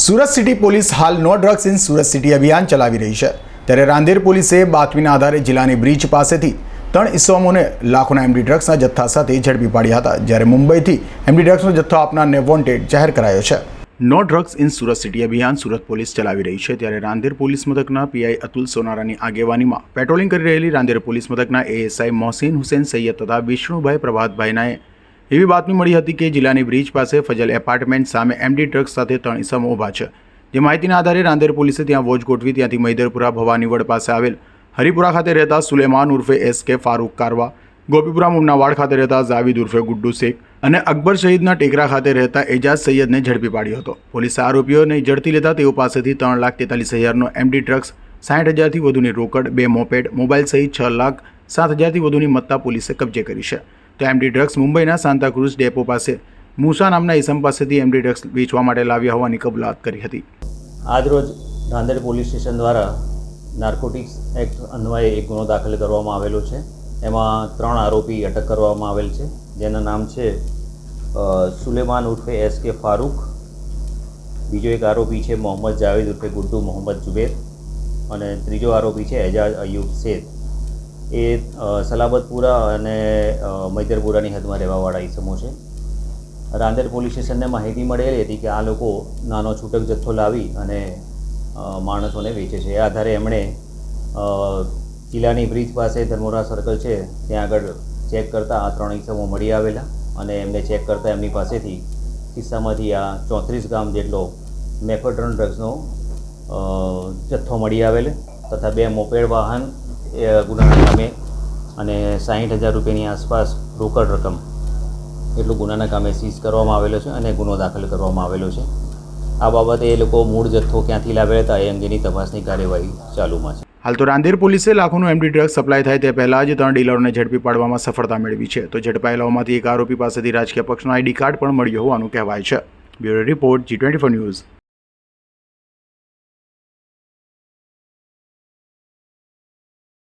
Surat city police હાલ no drugs in Surat city અભિયાન ચલાવી રહી છે. ત્યારે રાંદેર પોલીસે બાતમીના આધારે જિલ્લાની બ્રિજ પાસેથી ત્રણ ઇસમોને લાખોના એમડી ડ્રગ્સના જથ્થા સાથે ઝડપી પાડ્યા હતા, જ્યારે મુંબઈથી એમડી ડ્રગ્સનો જથ્થો આપનારને વોન્ટેડ જાહેર કરાયો છે. No drugs in Surat city અભિયાન સુરત પોલીસ ચલાવી રહી છે, ત્યારે રાંદેર પોલીસ મથકના પીઆઈ અતુલ સોનારાની આગેવાનીમાં પેટ્રોલિંગ કરી રહેલી રાંદેર પોલીસ મથકના એએસઆઈ મોહસીન હુસેન સૈયદ તથા વિષ્ણુભાઈ પ્રભાતભાઈનાએ એવી બાતમી મળી હતી કે જિલ્લાની બ્રિજ પાસે ફજલ એપાર્ટમેન્ટ સામે એમડી ટ્રક સાથે ત્રણ ઇસમો ઊભા છે. જે માહિતીના આધારે રાંદેર પોલીસે ત્યાં વોચ ગોઠવી ત્યાંથી મૈદરપુરા ભવાનીવડ પાસે આવેલ હરિપુરા ખાતે રહેતા સુલેમાન ઉર્ફે એસ કે ફારૂક કારવા, ગોપીપુરા મુમનાવાડ ખાતે રહેતા જાવીદ ઉર્ફે ગુડ્ડુ શેખ અને અકબર શહીદના ટેકરા ખાતે રહેતા એજાજ સૈયદને ઝડપી પાડ્યો હતો. પોલીસે આરોપીઓને ઝડપી લેતા તેઓ પાસેથી ત્રણ લાખ તેતાલીસ હજારનો એમડી ડ્રગ્સ સાઠ હજારથી વધુની રોકડ, બે મોપેડ, મોબાઈલ સહિત છ લાખ સાત હજારથી વધુની મત્તા પોલીસે કબજે કરી છે. તો એમડી ડ્રગ્સ મુંબઈના સાંતાક્રુઝ ડેપો પાસે. મૂસા નામના ઇસમ પાસેથી એમડી ડ્રગ્સ વેચવા માટે લાવ્યા હોવાની કબૂલાત કરી હતી. આજરોજ નાંદેડ પોલીસ સ્ટેશન દ્વારા નાર્કોટિક્સ એક્ટ અન્વયે એક ગુનો દાખલ કરવામાં આવેલો છે. એમાં ત્રણ આરોપી અટક કરવામાં આવેલ છે. જેના નામ છે સુલેમાન ઉર્ફે એસ કે ફારૂક. બીજો એક આરોપી છે, મોહમ્મદ જાવેદ ઉર્ફે ગુડ્ડુ મોહમ્મદ જુબેર. અને ત્રીજો આરોપી છે, એજાજ અયુબ શેખ. એ સલાબતપુરા અને મૈદરપુરાની હદમાં રહેવાવાળા ઈસમો છે. રાંદેર પોલીસ સ્ટેશનને માહિતી મળેલી હતી કે આ લોકો નાનો છૂટક જથ્થો લાવી અને માણસોને વેચે છે. એ આધારે એમણે કિલ્લાની બ્રિજ પાસે ધર્મોરા સર્કલ છે, ત્યાં આગળ ચેક કરતાં આ ત્રણ ઇસમો મળી આવેલા અને એમને ચેક કરતાં એમની પાસેથી કિસ્સામાંથી આ ચોત્રીસ ગ્રામ જેટલો મેફેડ્રોન ડ્રગ્સનો જથ્થો મળી આવેલ તથા બે મોપેડ વાહન એ ગુનાના કામે અને સાહીઠ હજાર રૂપિયાની આસપાસ રોકડ રકમ એટલું ગુનાના કામે સીઝ કરવામાં આવેલો છે અને ગુનો દાખલ કરવામાં આવેલો છે. આ બાબતે એ લોકો મૂળ જથ્થો ક્યાંથી લાવેલા હતા એ અંગેની તપાસની કાર્યવાહી ચાલુમાં છે. હાલ તો રાંદેર પોલીસે લાખોનું એમડી ડ્રગ્સ સપ્લાય થાય તે પહેલાં જ ત્રણ ડીલરોને ઝડપી પાડવામાં સફળતા મેળવી છે. તો ઝડપાયેલાઓમાંથી એક આરોપી પાસેથી રાજકીય પક્ષનો આઈડી કાર્ડ પણ મળ્યો હોવાનું કહેવાય છે. Bureau report G twenty news.